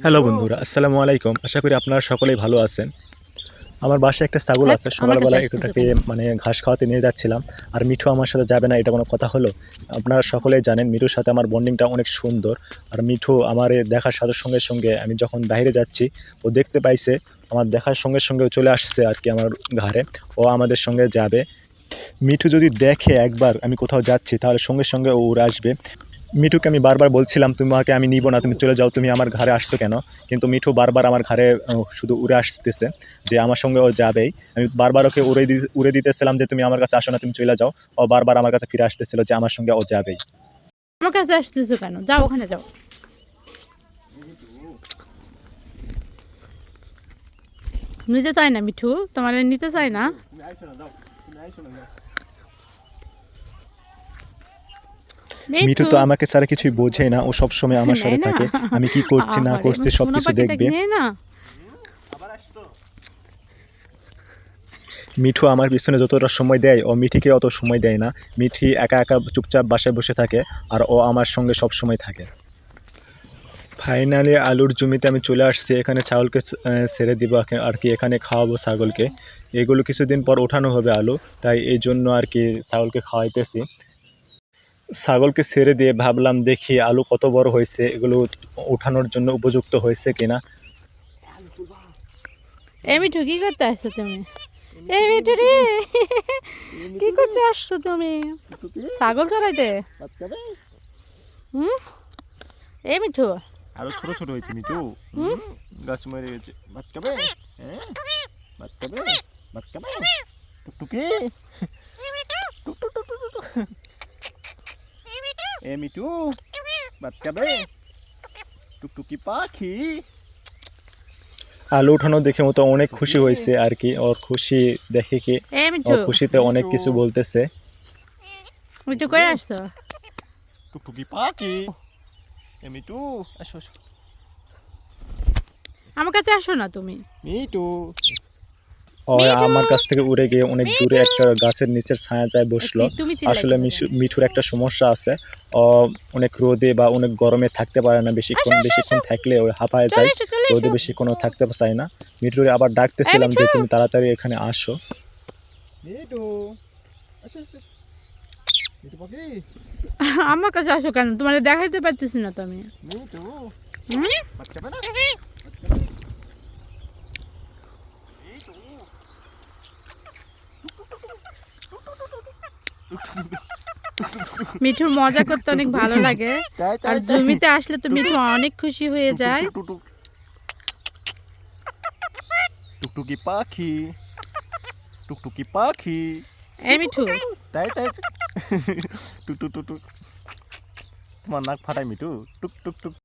Hello বন্ধুরা আসসালামু আলাইকুম। আশা করি আপনারা সকলেই ভালো আছেন। আমার বাসায় একটা ছাগল হ্যাঁ, আছে সকালবেলা একটু তাকে মানে ঘাস খাওয়াতে নিয়ে যাচ্ছিলাম। আর মিঠু আমার সাথে যাবে না এটা কোনো কথা হলো? আপনারা সকলেই জানেন মিঠুর সাথে আমার বন্ডিংটা অনেক সুন্দর। আর মিঠু আমার দেখার সাথে সঙ্গে সঙ্গে আমি যখন বাইরে যাচ্ছি ও দেখতে পাইছে আমার দেখার সঙ্গে সঙ্গে ও চলে আসছে আর কি আমার ঘাড়ে। ও আমাদের সঙ্গে যাবে। মিঠু যদি দেখে একবার আমি কোথাও যাচ্ছি তাহলে সঙ্গে সঙ্গে ও আসবে। মিঠুকে আমি বারবার বলছিলাম তোমাকে আমি নিব না তুমি চলে যাও তুমি আমার ঘরে আসছো কেন? কিন্তু মিঠু বারবার আমার ঘরে শুধু উড়ে আসতেছে যে আমার সঙ্গে ও যাবেই। আমি বারবার ওকে উড়ে দি উড়ে দিতেছিলাম যে তুমি আমার কাছে আসো না তুমি চলে যাও। ও বারবার আমার কাছে ফিরে আসতেছিল যে আমার সঙ্গে ও যাবেই। আমার কাছে আসতেছো কেন? যাও ওখানে যাও। নিতে চাই না মিঠু? তোমার নিতে চাই না? মিঠু তো আমাকে ছাড়া কিছুই বোঝে না। ও সবসময় আমার সাথে থাকে। আমি কি করছি না করছি সব কিছু দেখবে। মিঠু আমার পিছনে যতটা সময় দেয় ও মিঠিকে অত সময় দেয় না। মিঠি একা একা চুপচাপ বাসায় বসে থাকে আর ও আমার সঙ্গে সব সময় থাকে। ফাইনালি আলুর জমিতে আমি চলে আসছি। এখানে ছাগলকে ছেড়ে দিব আর কি এখানে খাওয়াবো ছাগলকে। এগুলো কিছুদিন পর ওঠানো হবে আলু তাই এই জন্য আর কি ছাগলকে খাওয়াইতেছি। ছাগলকে ছেড়ে দিয়ে ভাবলাম দেখি আলু কত বড় হয়েছে এগুলো উঠানোর জন্য উপযুক্ত হয়েছে কিনা। এ মিঠু কি করতে আসছো তুমি? এ মিঠু রে কি করতে আসছো তুমি? ছাগল চড়াইতে? হুম? এ মিঠু। আরও ছোট ছোট হয়েছে মিঠু। হুম? গাছ মরে গেছে। ভাত খাবে? হ্যাঁ? ভাত খাবে? ভাত খাবে? টুকটুকি টুক টুক টুক টুক টুক। এ ভাত খাবে টুকটুকি পাখি আলু উঠানো দেখে মতো অনেক খুশি হয়েছে আর কি ওর খুশি দেখে কি ওর খুশিতে অনেক কিছু বলতেছে। মিঠু কই আসছো? টুকটুকি পাখি এ মিঠু আসো আসো। আমার কাছে আসো না তুমি। মিঠু। আমার কাছ থেকে উড়ে গিয়ে অনেক দূরে একটা গাছের নিচের ছায়া যায় বসল। আসলে মিঠুর একটা সমস্যা আছে। ও অনেক রোদে বা অনেক গরমে থাকতে পারে না বেশিক্ষণ বেশিক্ষণ থাকলে ওই হাঁপায় যায়। রোদে এসো বেশিক্ষণ থাকতে চায় না। মিঠুরে আবার ডাকতেছিলাম যে তুমি তাড়াতাড়ি এখানে আসো। মিঠু! মিঠু পাখি! আমার কাছে আসো কেন? তোমার দেখাইতে পারতেছি না তো আমি মিঠু হুম? বাচ্চা না মিঠুর মজা করতে অনেক ভালো লাগে। আর জমিতে আসলে তো মিঠু অনেক খুশি হয়ে যায়। টুকটুকি পাখি টুকটুকি পাখি। এই মিঠু। তাই তাই। টুক টুক টুক টুক। তোমার নাক ফাটাই মিটু টুক টুক টুক।